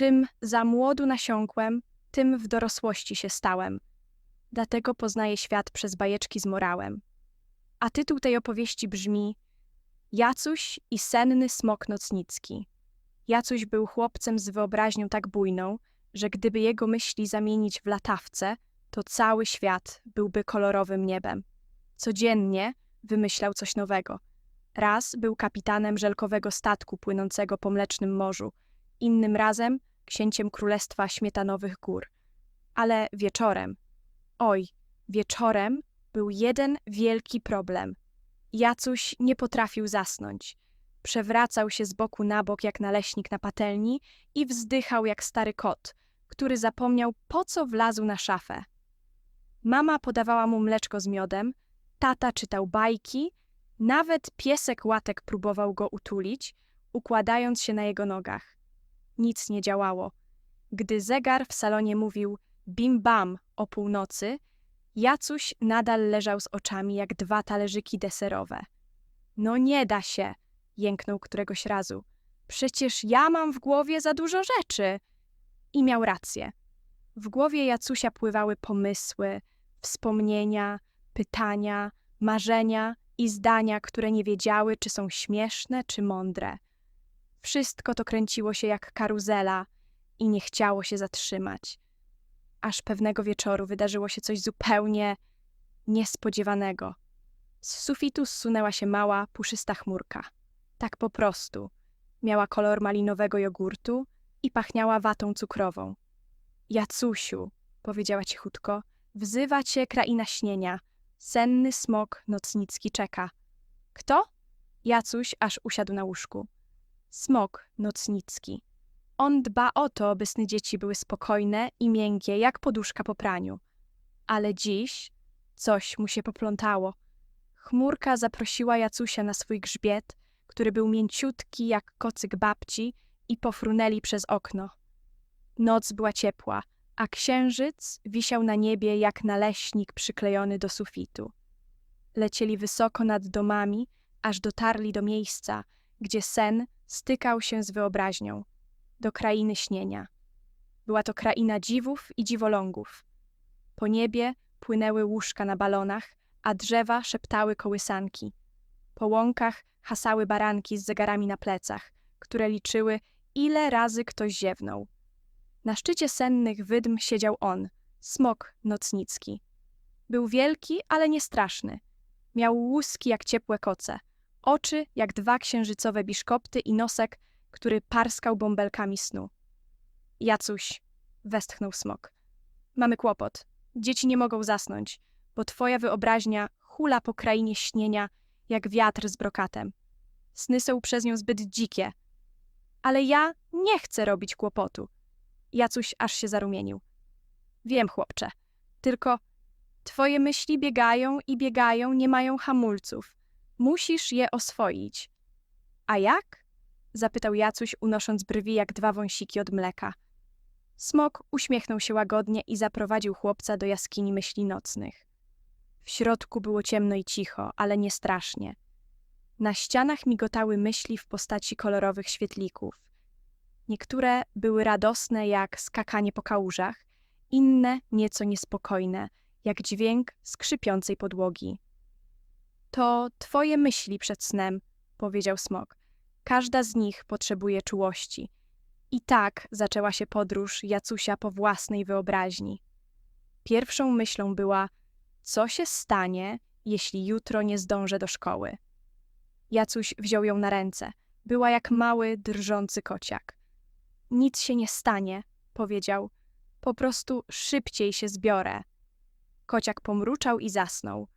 Czym za młodu nasiąkłem, tym w dorosłości się stałem. Dlatego poznaję świat przez bajeczki z morałem. A tytuł tej opowieści brzmi Jacuś i senny smok nocnicki. Jacuś był chłopcem z wyobraźnią tak bujną, że gdyby jego myśli zamienić w latawce, to cały świat byłby kolorowym niebem. Codziennie wymyślał coś nowego. Raz był kapitanem żelkowego statku płynącego po mlecznym morzu, innym razem księciem królestwa śmietanowych gór. Ale wieczorem, oj, wieczorem był jeden wielki problem. Jacuś nie potrafił zasnąć. Przewracał się z boku na bok jak naleśnik na patelni i wzdychał jak stary kot, który zapomniał po co wlazł na szafę. Mama podawała mu mleczko z miodem, tata czytał bajki, nawet piesek łatek próbował go utulić, układając się na jego nogach. Nic nie działało. Gdy zegar w salonie mówił bim bam o północy, Jacuś nadal leżał z oczami jak dwa talerzyki deserowe. No nie da się, jęknął któregoś razu. Przecież ja mam w głowie za dużo rzeczy. I miał rację. W głowie Jacusia pływały pomysły, wspomnienia, pytania, marzenia i zdania, które nie wiedziały, czy są śmieszne, czy mądre. Wszystko to kręciło się jak karuzela i nie chciało się zatrzymać. Aż pewnego wieczoru wydarzyło się coś zupełnie niespodziewanego. Z sufitu zsunęła się mała, puszysta chmurka. Tak po prostu. Miała kolor malinowego jogurtu i pachniała watą cukrową. Jacusiu, powiedziała cichutko, wzywa cię kraina śnienia. Senny smok nocnicki czeka. Kto? Jacuś aż usiadł na łóżku. Smok nocnicki. On dba o to, by sny dzieci były spokojne i miękkie, jak poduszka po praniu. Ale dziś coś mu się poplątało. Chmurka zaprosiła Jacusia na swój grzbiet, który był mięciutki jak kocyk babci i pofrunęli przez okno. Noc była ciepła, a księżyc wisiał na niebie jak naleśnik przyklejony do sufitu. Lecieli wysoko nad domami, aż dotarli do miejsca, gdzie sen stykał się z wyobraźnią, do krainy śnienia. Była to kraina dziwów i dziwolągów. Po niebie płynęły łóżka na balonach, a drzewa szeptały kołysanki. Po łąkach hasały baranki z zegarami na plecach, które liczyły, ile razy ktoś ziewnął. Na szczycie sennych wydm siedział on, smok nocnicki. Był wielki, ale nie straszny. Miał łuski jak ciepłe koce, oczy jak dwa księżycowe biszkopty i nosek, który parskał bąbelkami snu. Jacuś, westchnął smok. Mamy kłopot. Dzieci nie mogą zasnąć, bo twoja wyobraźnia hula po krainie śnienia jak wiatr z brokatem. Sny są przez nią zbyt dzikie. Ale ja nie chcę robić kłopotu. Jacuś aż się zarumienił. Wiem, chłopcze, tylko twoje myśli biegają i biegają, nie mają hamulców. Musisz je oswoić. A jak? zapytał Jacuś, unosząc brwi jak dwa wąsiki od mleka. Smok uśmiechnął się łagodnie i zaprowadził chłopca do jaskini myśli nocnych. W środku było ciemno i cicho, ale nie strasznie. Na ścianach migotały myśli w postaci kolorowych świetlików. Niektóre były radosne jak skakanie po kałużach, inne nieco niespokojne, jak dźwięk skrzypiącej podłogi. To twoje myśli przed snem, powiedział smok. Każda z nich potrzebuje czułości. I tak zaczęła się podróż Jacusia po własnej wyobraźni. Pierwszą myślą była, co się stanie, jeśli jutro nie zdążę do szkoły. Jacuś wziął ją na ręce. Była jak mały, drżący kociak. Nic się nie stanie, powiedział. Po prostu szybciej się zbiorę. Kociak pomruczał i zasnął.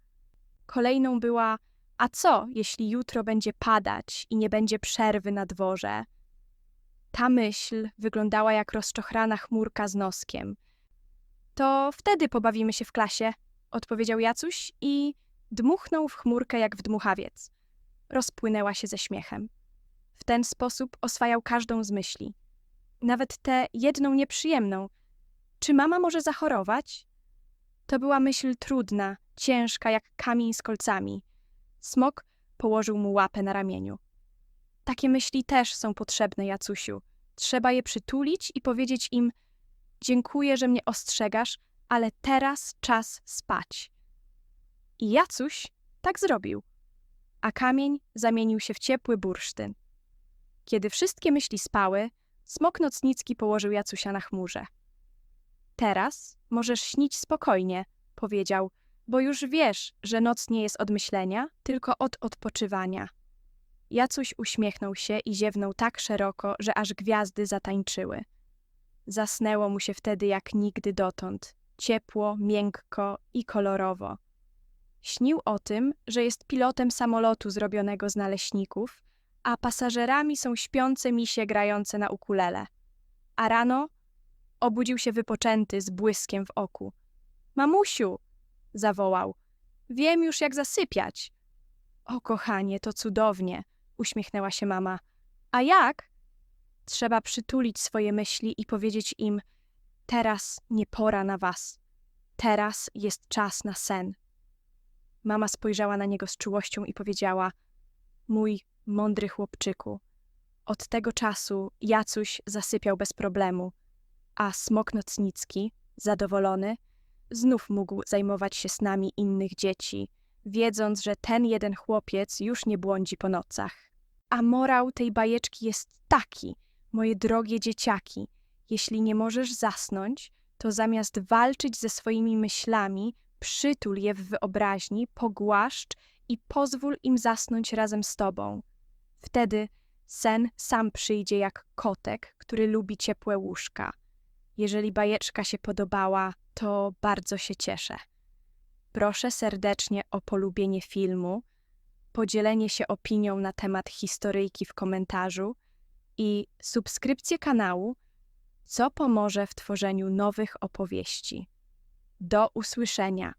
Kolejną była, a co, jeśli jutro będzie padać i nie będzie przerwy na dworze? Ta myśl wyglądała jak rozczochrana chmurka z noskiem. To wtedy pobawimy się w klasie, odpowiedział Jacuś i dmuchnął w chmurkę jak w dmuchawiec. Rozpłynęła się ze śmiechem. W ten sposób oswajał każdą z myśli. Nawet tę jedną nieprzyjemną. Czy mama może zachorować? To była myśl trudna, ciężka jak kamień z kolcami. Smok położył mu łapę na ramieniu. Takie myśli też są potrzebne, Jacusiu. Trzeba je przytulić i powiedzieć im: Dziękuję, że mnie ostrzegasz, ale teraz czas spać. I Jacuś tak zrobił, a kamień zamienił się w ciepły bursztyn. Kiedy wszystkie myśli spały, smok nocnicki położył Jacusia na chmurze. Teraz możesz śnić spokojnie, powiedział, bo już wiesz, że noc nie jest od myślenia, tylko od odpoczywania. Jacuś uśmiechnął się i ziewnął tak szeroko, że aż gwiazdy zatańczyły. Zasnęło mu się wtedy jak nigdy dotąd, ciepło, miękko i kolorowo. Śnił o tym, że jest pilotem samolotu zrobionego z naleśników, a pasażerami są śpiące misie grające na ukulele. A rano obudził się wypoczęty z błyskiem w oku. Mamusiu! Zawołał. Wiem już, jak zasypiać. O, kochanie, to cudownie, uśmiechnęła się mama. A jak? Trzeba przytulić swoje myśli i powiedzieć im: Teraz nie pora na was. Teraz jest czas na sen. Mama spojrzała na niego z czułością i powiedziała: Mój mądry chłopczyku. Od tego czasu Jacuś zasypiał bez problemu, a smok nocnicki, zadowolony, znów mógł zajmować się snami innych dzieci, wiedząc, że ten jeden chłopiec już nie błądzi po nocach. A morał tej bajeczki jest taki, moje drogie dzieciaki, jeśli nie możesz zasnąć, to zamiast walczyć ze swoimi myślami, przytul je w wyobraźni, pogłaszcz i pozwól im zasnąć razem z tobą. Wtedy sen sam przyjdzie jak kotek, który lubi ciepłe łóżka. Jeżeli bajeczka się podobała, to bardzo się cieszę. Proszę serdecznie o polubienie filmu, podzielenie się opinią na temat historyjki w komentarzu i subskrypcję kanału, co pomoże w tworzeniu nowych opowieści. Do usłyszenia.